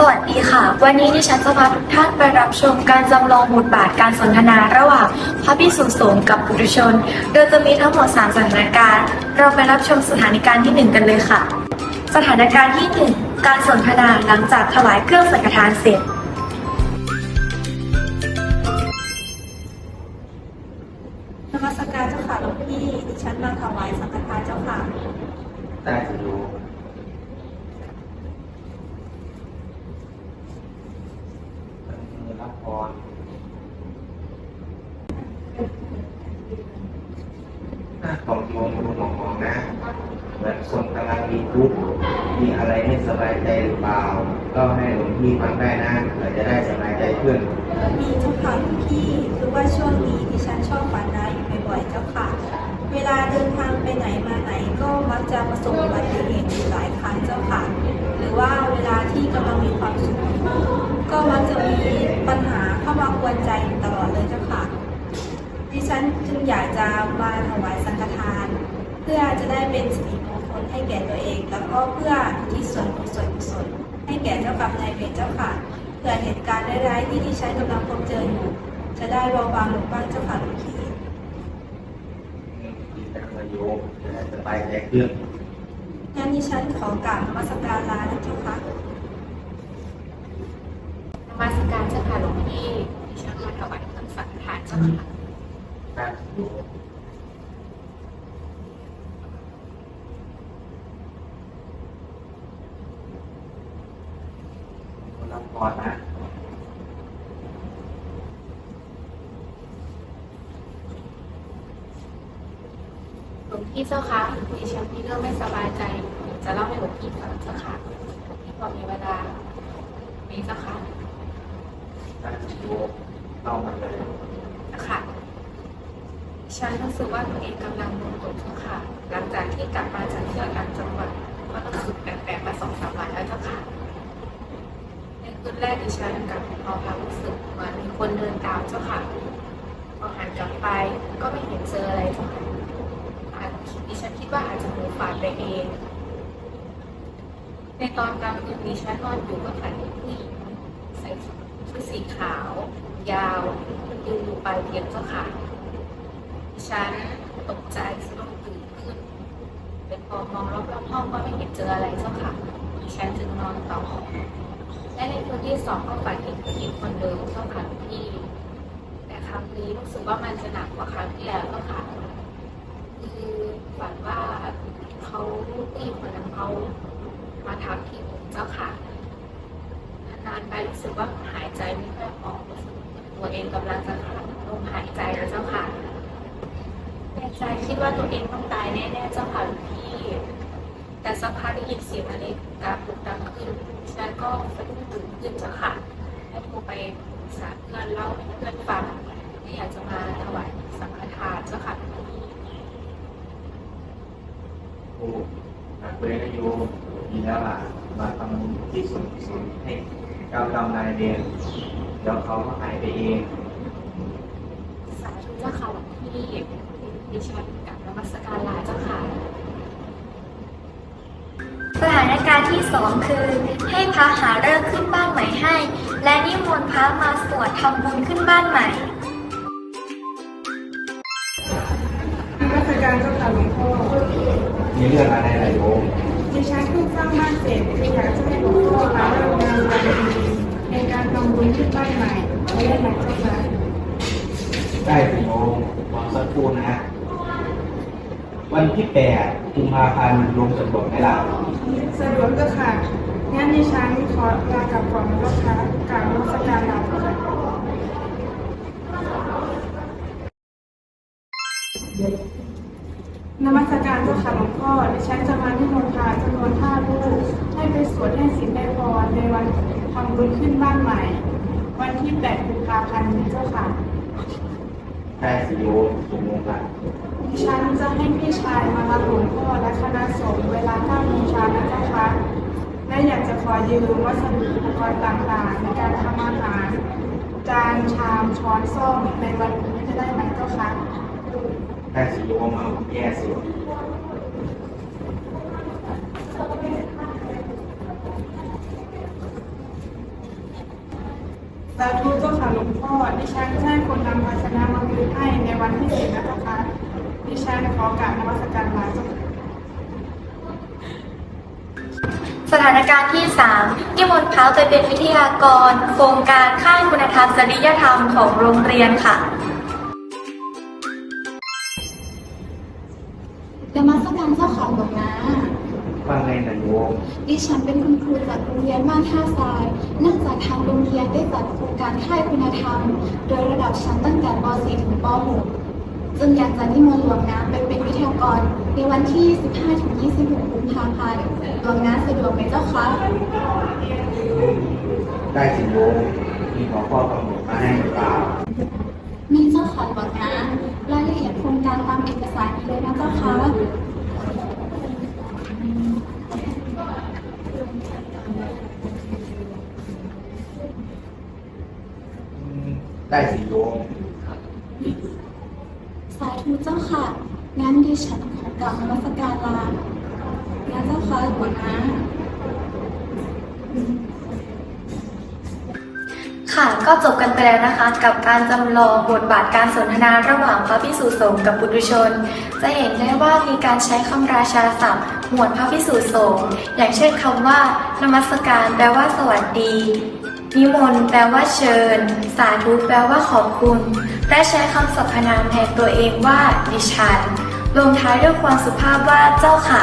สวัสดีค่ะ วันนี้ดิฉันจะพาทุกท่านไปรับชมการจำลองบทบาทการสนทนาระหว่างพระภิกษุสงฆ์กับปุถุชน โดยจะมีทั้งหมด 3 สถานการณ์ เราไปรับชมสถานการณ์ที่ 1 กันเลยค่ะ สถานการณ์ที่ 1 การสนทนาหลังจากถวายเครื่องสังฆทานเสร็จ นมัสการเจ้าค่ะหลวงพี่ ดิฉันมาถวายสังฆทานเจ้าค่ะ ได้สิโยมมือรับพร หน้าของโยมดูมองนะเหมือนคนกำลังมีทุกข์มีอะไรไม่สบายใจหรือเปล่า ก็ให้หลวงพี่ฟังได้นะเผื่อจะได้สบายใจขึ้นมีเจ้าค่ะหลวงพี่คือว่าช่วงนี้ดิฉันชอบฝันร้ายอยู่บ่อยๆเจ้าค่ะ เวลาเดินทางไปไหนมาไหนก็มักจะประสบอุบัติเหตุอยู่หลายครั้งเจ้าค่ะ หรือว่าเวลาที่กำลังมีความสุขก็มักจะมีปัญหาเข้ามากวนใจตลอดเลยเจ้าค่ะ ดิฉันจึงอยากจะมาถวายสังฆทาน เพื่อจะได้เป็นสิริมงคลให้แก่ตัวเอง แล้วก็เพื่อที่ส่วนกุศลกุศลให้แก่เจ้ากรรมนายเวรเจ้าค่ะเพื่อเหตุการณ์ร้ายๆที่ดิฉันกำลังพบเจออยู่ จะได้เบาบางลงบ้างเจ้าค่ะหลวงพี่ดีจังเลยโยมจะได้สบายใจขึ้นงั้นดิฉันขอกราบนมัสการลานะเจ้าค่ะนมัสการเจ้าค่ะหลวงพี่ดิฉันมาถวายเครื่องสังฆทานเจ้าค่ะ ได้สิโยมรับพรนะหลวงพี่เจ้าค่ะดิฉันมีเรื่องไม่สบายใจ จะเล่าให้หลวงพี่ฟังเจ้าค่ะหลวงพี่พอมีเวลาไหมเจ้าค่ะได้สิโยมเล่ามาเลยเจ้าค่ะดิ ฉันรู้สึกว่าตัวเองกำลังโดนตกเจ้าค่ะ หลังจากที่กลับมาจากเที่ยวต่างจังหวัดก็รู้สึกแปลกๆมาสองสามวันแล้วเจ้าค่ะในคืนแรกดิฉันกลับพอควารู้สึกเหมือนมีคนเดินตามเจ้าค่ะพอหันกลับไปก็ไม่เห็นเจออะไรเจ้าค่ะดิฉันคิดว่าอาจจะหูฝาดไปเอง ในตอนกลางคืนดิฉันนอนอยู่ก็ฝันเห็นผู้หญิงใส่ชุดสีขาว ยาวยืนอยู่ปลายเตียงเจ้าค่ะ ฉันตกใจสะดุ้งตื่นขึ้นเป็นพอมองรอบๆห้องก็ไม่เห็นเจออะไรเจ้าค่ะฉันจึงนอนต่อและในคืนที่สองก็ฝันเห็นผู้หญิงคนเดิมเจ้าค่ะพี่แต่ครั้งนี้รู้สึกว่ามันจะหนักกว่าครั้งที่แล้วเจ้าค่ะคือฝันว่าเขาผู้หญิงคนนั้นเขามาทักที่ผมเจ้าค่ะนานไปรู้สึกว่าหายใจไม่ค่อยออกรู้สึกตัวเองกำลังจะขาดลมหายใจแล้วเจ้าค่ะ ในใจคิดว่าตัวเองต้องตายแน่ๆเจ้าค่ะหลวงพี่ แต่สักพักได้ยินเสียงนาฬิกาปุกดังขึ้นฉันก็สะดุ้งตื่นขึ้นเจ้าค่ะและโทรไปปรึกษาเพื่อนเล่าให้เพื่อนฟังที่อยากจะมาถวายสังฆทานเจ้าค่ะหลวงพี่โอ้หนักเลยนะโยมดีแล้วล่ะมาทำที่ส่วนกุศลให้เจ้ากรรมนายเวรเดี๋ยวเขาก็หายไปเองสาธุเจ้าค่ะหลวงพี่ ดิฉันกับนมัสการลาเจ้าค่ะสถานการณ์ที่2คือ ให้พระหาเลิกษ์ขึ้นบ้านใหม่ให้ และนิมนต์พระมาสวดทำบุญขึ้นบ้านใหม่นมัสการเจ้าค่ะหลวงพ่อมีเรื่องอะไรล่ะโยมดิฉันเพิ่งสร้างบ้านเสร็จอยากจะให้หลวงพ่อมาเริ่มงานวันดีในการทำบุญขึ้นบ้านใหม่ไม่ได้ไหมเจ้าค่ะ ได้สิโยมรอสักครู่นะ วันที่แปดกุมภาพันธ์ลงสะดวกไหมล่ะสะดวกเจ้าค่ะงั้นดิฉันขอลากลับก่อนนะเจ้าค่ะกราบนมัสการลาเจ้าค่ะนมัสการเจ้าค่ะหลวงพ่อดิฉันจะมานิมนต์พระจำนวนห้ารูปให้ไปสวดให้ศีลได้พรในวันทำบุญขึ้นบ้านใหม่ วันที่แปดกุมภาพันธ์นี้เจ้าค่ะ แค่สิโยสมมติละดิฉันจะให้พี่ชายมารับหลวงพ่อและคณะสงฆ์เวลา9โมงเช้านะเจ้าคะและอยากจะขอยืมวัสดุอุปกรณ์ต่างๆ ในการทำอาหาร จานชามช้อนส้อมในวันนี้จะได้ไหมเจ้าคะแค่สิโยมเอาแย่สิ สาธุเจ้าค่ะหลวงพ่อดิฉันจะให้คนนำภาชนะมาคืนให้ในวันที่เจ็ดนะเจ้าค่ะดิฉันขอกราบนมัสการลาเจ้าค่ะสถานการณ์ที่ 3 นิมนต์พระไปเป็นวิทยากร โครงการค่ายคุณธรรมจริยธรรมของโรงเรียนค่ะ ดิฉันเป็นคุณครูจากโรงเรียนบ้านท่าทรายเนื่องจากทางโรงเรียนได้จัดโครงการค่ายคุณธรรม โดยระดับชั้นตั้งแต่ป .4 ถึงป .6 จึงอยากจะนิมนต์หลวงนะไปเป็นวิทยากร ในวันที่ 15-26 กุมภาพันธ์หลวงนะสะดวกไหมเจ้าคะ ได้สิโยมมีหัวข้อกำหนดมาให้หรือเปล่ามีเจ้าค่ะหลวงนะรายละเอียดโครงการตามเอกสารนี้เลยนะเจ้าคะ อืม ได้สิโยมสาธุเจ้าค่ะ งั้นดิฉันขอกราบนมัสการลานะเจ้าค่ะหลวงนะค่ะก็จบกันไปแล้วนะคะ กับการจำลองบทบาทการสนทนาระหว่างพระพิสุสงฆ์กับปุถุชน จะเห็นได้ว่ามีการใช้คำราชาศัพท์ หมวดพระพิสุสงฆ์อย่างเช่นคำว่า นมัสการแปลว่าสวัสดี นิมนต์แปลว่าเชิญ สาธุแปลว่าขอบคุณ และใช้คำสรรพนามแทนตัวเองว่า ดิฉัน ลงท้ายด้วยความสุภาพว่าเจ้าค่ะ